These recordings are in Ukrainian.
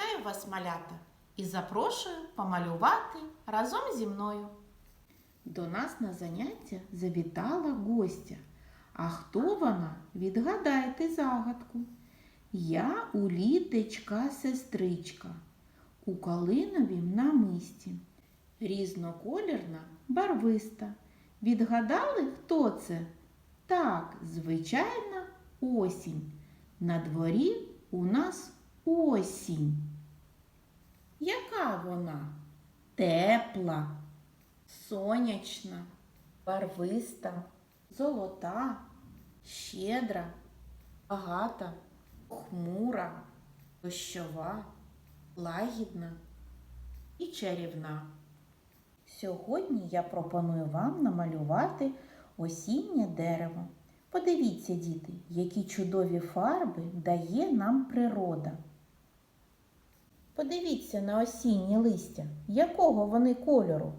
Вітаю вас, малята, і запрошую помалювати разом зі мною. До нас на заняття завітала гостя. А хто вона? Відгадайте загадку. Я у літечка сестричка, у калиновім намисті. Різноколірна, барвиста. Відгадали, хто це? Так, звичайна осінь. На дворі у нас осінь. Яка вона? Тепла, сонячна, барвиста, золота, щедра, багата, хмура, дощова, лагідна і чарівна. Сьогодні я пропоную вам намалювати осіннє дерево. Подивіться, діти, які чудові фарби дає нам природа. Подивіться на осінні листя, якого вони кольору.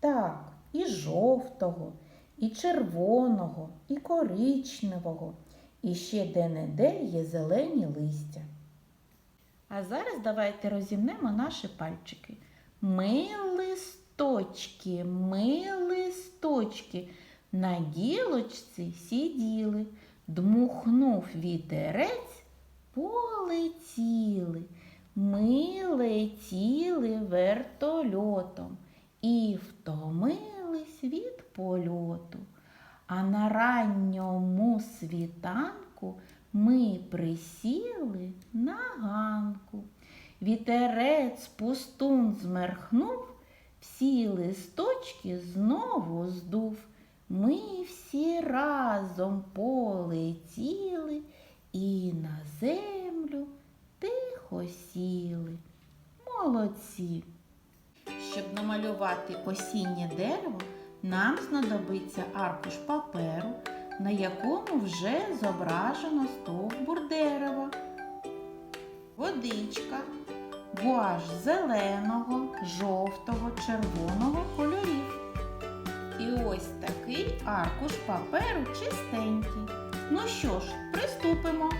Так, і жовтого, і червоного, і коричневого, і ще де-не-де є зелені листя. А зараз давайте розімнемо наші пальчики. Ми листочки, ми листочки, на гілочці сиділи, дмухнув вітерець. Ми летіли вертольотом і втомились від польоту. А на ранньому світанку ми присіли на ганку. Вітерець пустун змерхнув, всі листочки знову здув. Ми всі разом полетіли і на землю тихо сіли. Намалювати осіннє дерево, нам знадобиться аркуш паперу, на якому вже зображено стовбур дерева, водичка, гуаш зеленого, жовтого, червоного кольорів. І ось такий аркуш паперу чистенький. Ну що ж, приступимо.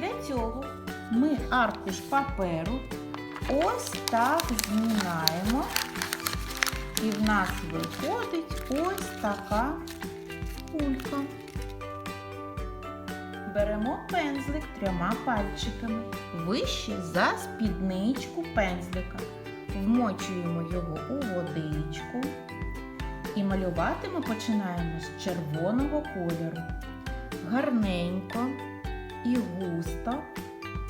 Для цього ми аркуш паперу ось так змінаємо. І в нас виходить ось така кулька. Беремо пензлик трьома пальчиками вище за спідничку пензлика. Вмочуємо його у водичку. І малювати ми починаємо з червоного кольору. Гарненько і густо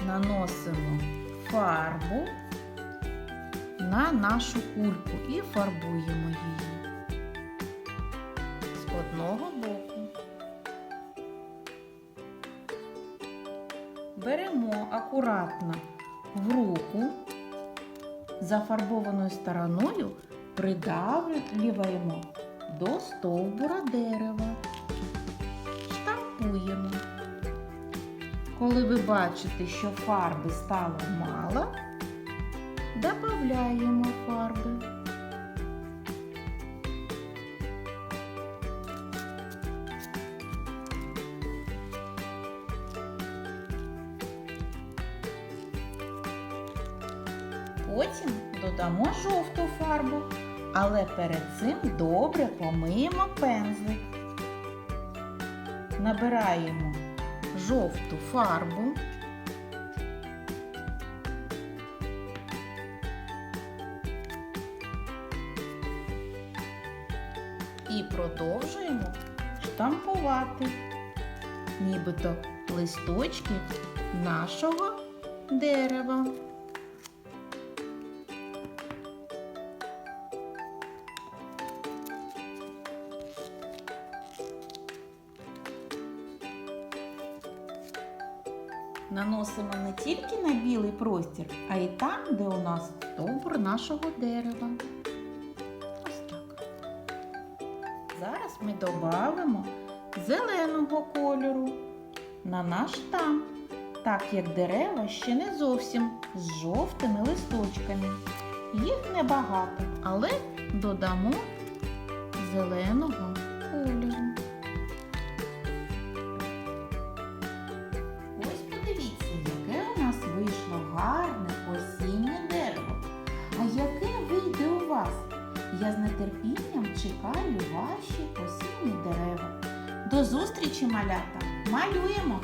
наносимо фарбу на нашу кульку і фарбуємо її з одного боку. Беремо акуратно в руку, зафарбованою стороною придавлюємо до стовбура дерева, штампуємо. Коли ви бачите, що фарби стало мало, додаємо фарби. Потім додамо жовту фарбу, але перед цим добре помиємо пензлик. Набираємо жовту фарбу. І продовжуємо штампувати, нібито листочки нашого дерева. Наносимо не тільки на білий простір, а й там, де у нас стовбур нашого дерева. зараз ми додамо зеленого кольору на наш там, так як дерева ще не зовсім з жовтими листочками. Їх небагато, але додамо зеленого кольору. Ось подивіться, яке у нас вийшло гарне осіннє дерево. А яке вийде у вас? Я з нетерпінням чекаю ваші осінні дерева. До зустрічі, малята! Малюємо!